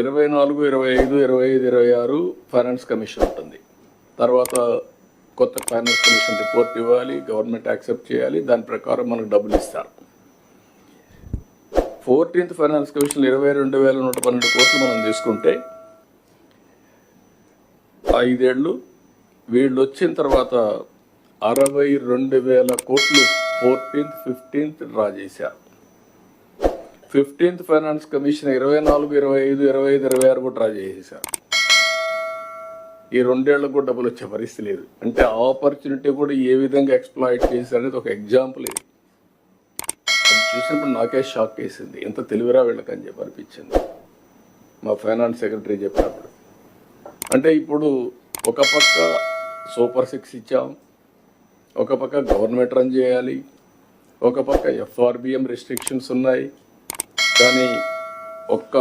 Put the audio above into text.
ఇరవై నాలుగు ఇరవై ఐదు ఇరవై ఐదు ఇరవై ఆరు ఫైనాన్స్ కమిషన్ ఉంటుంది. తర్వాత కొత్త ఫైనాన్స్ కమిషన్ రిపోర్ట్ ఇవ్వాలి గవర్నమెంట్ యాక్సెప్ట్ చేయాలి దాని ప్రకారం మనకు డబ్బులు ఇస్తారు. ఫోర్టీన్త్ ఫైనాన్స్ కమిషన్ ఇరవై రెండు వేల నూట పన్నెండు కోట్లు మనం తీసుకుంటే ఐదేళ్ళు వీళ్ళు వచ్చిన తర్వాత అరవై రెండు వేల కోట్లు ఫోర్టీన్త్ ఫిఫ్టీన్త్ డ్రా చేశారు. ఫిఫ్టీన్త్ ఫైనాన్స్ కమిషన్ ఇరవై నాలుగు ఇరవై ఐదు ఇరవై ఐదు ఇరవై ఆరు కూడా డ్రా చేసేసారు. ఈ రెండేళ్ళకు కూడా డబ్బులు వచ్చే పరిస్థితి లేదు. అంటే ఆపర్చునిటీ కూడా ఏ విధంగా ఎక్స్ప్లాయిట్ చేశారనేది ఒక ఎగ్జాంపుల్ ఇది. అది చూసినప్పుడు నాకే షాక్ వేసింది. ఎంత తెలివిరా వీళ్ళకని చెప్పి అనిపించింది. మా ఫైనాన్స్ సెక్రటరీ చెప్పినప్పుడు. అంటే ఇప్పుడు ఒక పక్క సూపర్ సిక్స్ ఇచ్చాం. ఒక పక్క గవర్నమెంట్ రన్ చేయాలి. ఒక పక్క ఎఫ్ఆర్బిఎం రిస్ట్రిక్షన్స్ ఉన్నాయి. కానీ ఒక్క